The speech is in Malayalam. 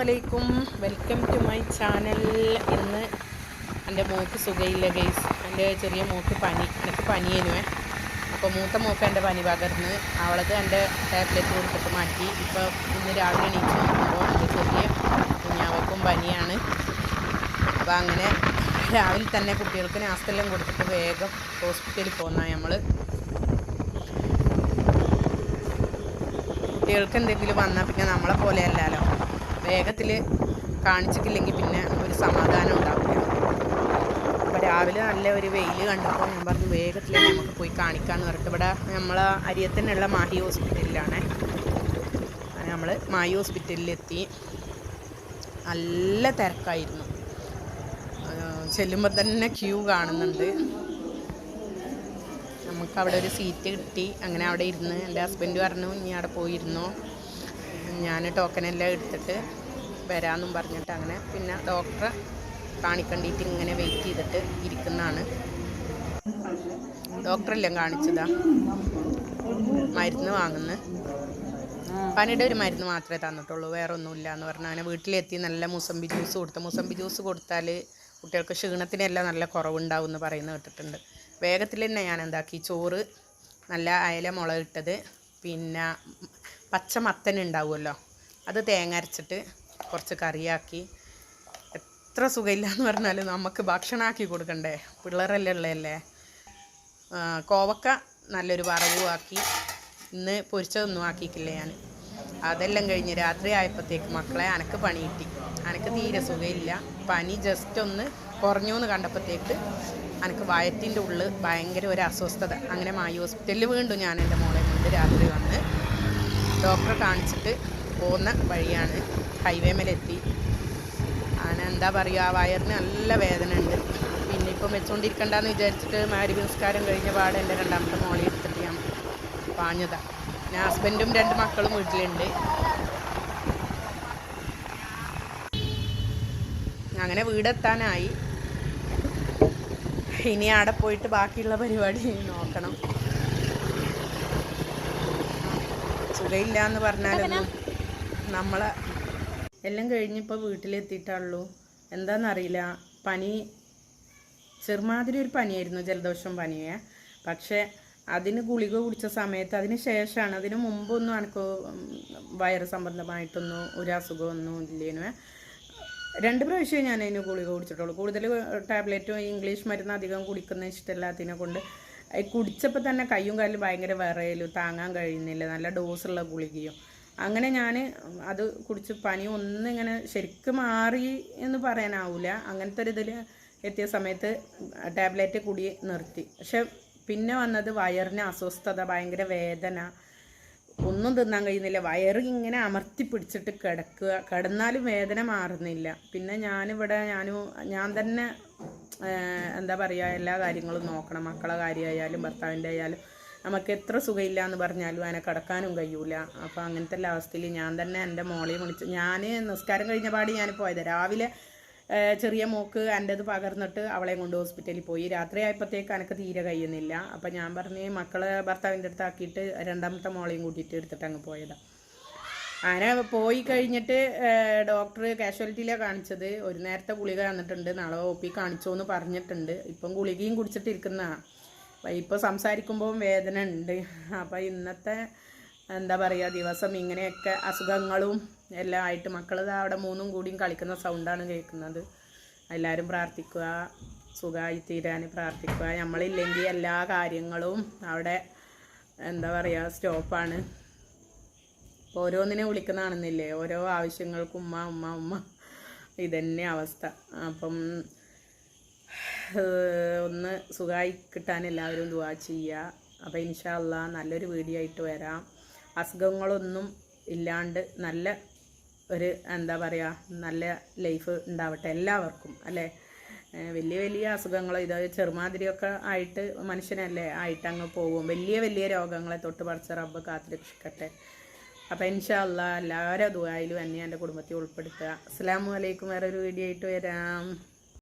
അലൈക്കും വെൽക്കം ടു മൈ ചാനൽ. ഇന്ന് എന്റെ മൂക്ക് സുഖയില്ല ഗൈസ്. എന്റെ ചെറിയ മൂക്ക് പനി. എനിക്ക് പനിയേനുവേ അപ്പോൾ മൂത്ത മൂക്ക് എന്റെ പനി പകർന്ന് അവളത് എന്റെ ടാബ്ലറ്റ് കൊടുത്തിട്ട് മാറ്റി. ഇപ്പോൾ ഇന്ന് രാവിലെ എണീച്ച് നോക്കുമ്പോൾ എന്റെ ചെറിയ കുഞ്ഞാവക്കും പനിയാണ്. അപ്പോൾ അങ്ങനെ രാവിലെ തന്നെ കുട്ടികൾക്ക് നാസ്തെല്ലാം കൊടുത്തിട്ട് വേഗം ഹോസ്പിറ്റലിൽ പോകുന്ന നമ്മൾ കുട്ടികൾക്ക് എന്തെങ്കിലും വന്നാൽ പിന്നെ നമ്മളെ പോലെ അല്ലല്ലോ. വേഗത്തിൽ കാണിച്ചിട്ടില്ലെങ്കിൽ പിന്നെ ഒരു സമാധാനം ഉണ്ടാവില്ല. അപ്പോൾ രാവിലെ നല്ല ഒരു വെയിൽ കണ്ടപ്പോൾ ഞാൻ പറഞ്ഞു വേഗത്തിൽ നമുക്ക് പോയി കാണിക്കാമെന്ന് പറഞ്ഞിട്ട് ഇവിടെ നമ്മൾ അരിയത്തന്നെയുള്ള മാഹി ഹോസ്പിറ്റലിലാണ്. നമ്മൾ മാഹി ഹോസ്പിറ്റലിലെത്തി. നല്ല തിരക്കായിരുന്നു. ചെല്ലുമ്പോൾ തന്നെ ക്യൂ കാണുന്നുണ്ട്. നമുക്ക് അവിടെ ഒരു സീറ്റ് കിട്ടി. അങ്ങനെ അവിടെ ഇരുന്ന് എന്റെ ഹസ്ബൻഡ് പറഞ്ഞു ഇനി അവിടെ പോയിരുന്നു? ഞാൻ ടോക്കനെല്ലാം എടുത്തിട്ട് വരാമെന്നും പറഞ്ഞിട്ട് അങ്ങനെ പിന്നെ ഡോക്ടറെ കാണിക്കണ്ടിട്ട് ഇങ്ങനെ വെയിറ്റ് ചെയ്തിട്ട് ഇരിക്കുന്നതാണ്. ഡോക്ടറെല്ലാം കാണിച്ചതാ. മരുന്ന് വാങ്ങുന്നു. പനിയുടെ ഒരു മരുന്ന് മാത്രമേ തന്നിട്ടുള്ളൂ. വേറെ ഒന്നുമില്ല എന്ന് പറഞ്ഞാൽ അങ്ങനെ വീട്ടിലെത്തി നല്ല മുസമ്പി ജ്യൂസ് കൊടുത്തു. മുസമ്പി ജ്യൂസ് കൊടുത്താൽ കുട്ടികൾക്ക് ക്ഷീണത്തിനെല്ലാം നല്ല കുറവുണ്ടാവും എന്ന് പറയുന്നത് കേട്ടിട്ടുണ്ട്. വേഗത്തിൽ തന്നെ ഞാൻ എന്താക്കി? ചോറ് നല്ല അയല മുളകിട്ടത് പിന്നെ പച്ച മത്തൻ ഉണ്ടാവുമല്ലോ. അത് തേങ്ങ അരച്ചിട്ട് കുറച്ച് കറിയാക്കി. എത്ര സുഖമില്ല എന്ന് പറഞ്ഞാൽ നമുക്ക് ഭക്ഷണമാക്കി കൊടുക്കണ്ടേ? പിള്ളേരല്ലേ ഉള്ളതല്ലേ? കോവക്ക നല്ലൊരു വറവുമാക്കി. ഇന്ന് പൊരിച്ചതൊന്നും ആക്കിയിട്ടില്ല ഞാൻ. അതെല്ലാം കഴിഞ്ഞ് രാത്രി ആയപ്പോഴത്തേക്ക് മക്കളെ അനക്ക് പണി കിട്ടി. അനക്ക് തീരെ സുഖമില്ല. പനി ജസ്റ്റ് ഒന്ന് കുറഞ്ഞു എന്ന് കണ്ടപ്പോഴത്തേക്ക് അനക്ക് വയറ്റിന്റെ ഉള്ളിൽ ഭയങ്കര ഒരു അസ്വസ്ഥത. അങ്ങനെ മായി ഹോസ്പിറ്റലിൽ വീണ്ടും ഞാൻ എന്റെ മോളെ കൊണ്ട് രാത്രി വന്ന് ഡോക്ടറെ കാണിച്ചിട്ട് പോകുന്ന വഴിയാണ് ഹൈവേ മേലെത്തി. അങ്ങനെ എന്താ പറയുക വയറിന് നല്ല വേദന ഉണ്ട്. പിന്നെ ഇപ്പം വെച്ചുകൊണ്ടിരിക്കണ്ടെന്ന് വിചാരിച്ചിട്ട് മാരി നിസ്കാരം കഴിഞ്ഞ പാടെ എന്റെ രണ്ടാമത്തെ മോളി എടുത്തിട്ട് ഞാൻ പാഞ്ഞതാ. പിന്നെ ഹസ്ബൻഡും രണ്ട് മക്കളും വീട്ടിലുണ്ട്. അങ്ങനെ വീടെത്താനായി. ഇനി അവിടെ പോയിട്ട് ബാക്കിയുള്ള പരിപാടി നോക്കണം. സുഖമില്ല എന്ന് പറഞ്ഞാലൊന്നും നമ്മളെ എല്ലാം കഴിഞ്ഞിപ്പോൾ വീട്ടിലെത്തിയിട്ടുള്ളൂ. എന്താണെന്നറിയില്ല പനി ചെറുമാതിരി ഒരു പനിയായിരുന്നു ജലദോഷം പനിയെ. പക്ഷേ അതിന് ഗുളിക കുടിച്ച സമയത്ത് അതിന് ശേഷമാണ് അതിന് മുമ്പൊന്നും എനിക്ക് വയറ് സംബന്ധമായിട്ടൊന്നും ഒരു അസുഖമൊന്നും ഇല്ലേനു. രണ്ട് പ്രാവശ്യമേ ഞാൻ ഗുളിക കുടിച്ചിട്ടുള്ളൂ. കൂടുതൽ ടാബ്ലറ്റും ഇംഗ്ലീഷ് മരുന്ന് അധികം കുടിക്കുന്ന ഇഷ്ടമില്ലാത്തതിനെ കൊണ്ട് കുടിച്ചപ്പോൾ തന്നെ കയ്യും കാലും ഭയങ്കര വിറയലും താങ്ങാൻ കഴിയുന്നില്ല നല്ല ഡോസുള്ള ഗുളികയും. അങ്ങനെ ഞാൻ അത് കുടിച്ച് പനി ഒന്നും ഇങ്ങനെ ശരിക്കും മാറി എന്ന് പറയാനാവില്ല അങ്ങനത്തെ ഒരു ഇതിൽ എത്തിയ സമയത്ത് ടാബ്ലറ്റ് കുടി നിർത്തി. പക്ഷെ പിന്നെ വന്നത് വയറിന് അസ്വസ്ഥത ഭയങ്കര വേദന. ഒന്നും തിന്നാൻ കഴിയുന്നില്ല. വയറ് ഇങ്ങനെ അമർത്തി പിടിച്ചിട്ട് കിടക്കുക. കിടന്നാലും വേദന മാറുന്നില്ല. പിന്നെ ഞാനിവിടെ ഞാനും ഞാൻ തന്നെ എന്താ പറയുക എല്ലാ കാര്യങ്ങളും നോക്കണം. മക്കളെ കാര്യമായാലും ഭർത്താവിന്റെ ആയാലും. നമുക്ക് എത്ര സുഖമില്ല എന്ന് പറഞ്ഞാലും അതിനെ കിടക്കാനും കഴിയൂല. അപ്പോൾ അങ്ങനത്തെ എല്ലാ അവസ്ഥയിൽ ഞാൻ തന്നെ എന്റെ മോളെയും വിളിച്ച് ഞാൻ നിസ്കാരം കഴിഞ്ഞ പാടി ഞാൻ പോയത്. രാവിലെ ചെറിയ മോക്ക് എന്റെത് പകർന്നിട്ട് അവളെ കൊണ്ട് ഹോസ്പിറ്റലിൽ പോയി. രാത്രി ആയപ്പോഴത്തേക്ക് എനിക്ക് തീരെ കഴിയുന്നില്ല. അപ്പം ഞാൻ പറഞ്ഞ് മക്കളെ ഭർത്താവിന്റെ അടുത്താക്കിയിട്ട് രണ്ടാമത്തെ മോളെയും കൂട്ടിയിട്ട് എടുത്തിട്ട് അങ്ങ് പോയതാണ് അങ്ങനെ പോയി കഴിഞ്ഞിട്ട് ഡോക്ടർ കാഷ്വാലിറ്റിയിലാണ് കാണിച്ചത്. ഒരു നേരത്തെ ഗുളിക തന്നിട്ടുണ്ട്. നാളെ ഒ പി കാണിച്ചോ എന്ന് പറഞ്ഞിട്ടുണ്ട്. ഇപ്പം ഗുളികയും കുടിച്ചിട്ടിരിക്കുന്നതാണ് അപ്പം ഇപ്പോൾ സംസാരിക്കുമ്പോൾ വേദന ഉണ്ട്. അപ്പം ഇന്നത്തെ എന്താ പറയുക ദിവസം ഇങ്ങനെയൊക്കെ അസുഖങ്ങളും എല്ലാം ആയിട്ട് മക്കൾ അവിടെ മൂന്നും കൂടിയും കളിക്കുന്ന സൗണ്ടാണ് കേൾക്കുന്നത്. എല്ലാവരും പ്രാർത്ഥിക്കുക. സുഖമായി തീരാൻ പ്രാർത്ഥിക്കുക. നമ്മളില്ലെങ്കിൽ എല്ലാ കാര്യങ്ങളും അവിടെ എന്താ പറയുക സ്റ്റോപ്പാണ്. ഓരോന്നിനെ വിളിക്കുന്നതാണെന്നില്ലേ? ഓരോ ആവശ്യങ്ങൾക്കും ഉമ്മ ഉമ്മ ഉമ്മ. ഇതന്നെ അവസ്ഥ. അപ്പം ഒന്ന് സുഖമായി കിട്ടാൻ എല്ലാവരും ദുവാ ചെയ്യുക അപ്പോൾ ഇൻഷാല്ല നല്ലൊരു വീഡിയോ ആയിട്ട് വരാം. അസുഖങ്ങളൊന്നും ഇല്ലാണ്ട് നല്ല ഒരു എന്താ പറയുക നല്ല ലൈഫ് ഉണ്ടാവട്ടെ എല്ലാവർക്കും അല്ലേ? വലിയ വലിയ അസുഖങ്ങൾ ഇത് ചെറുമാതിരിയൊക്കെ ആയിട്ട് മനുഷ്യനല്ലേ ആയിട്ട് അങ്ങ് പോകും. വലിയ വലിയ രോഗങ്ങളെ തൊട്ട് പറിച്ച റബ്ബ് കാത്തു രക്ഷിക്കട്ടെ അപ്പം ഇൻഷാല്ല എല്ലാവരും ദുബായിലും എന്നെ എന്റെ കുടുംബത്തെ ഉൾപ്പെടുത്തുക. അസ്സാം വലൈക്കും വേറൊരു വീഡിയോ ആയിട്ട് വരാം.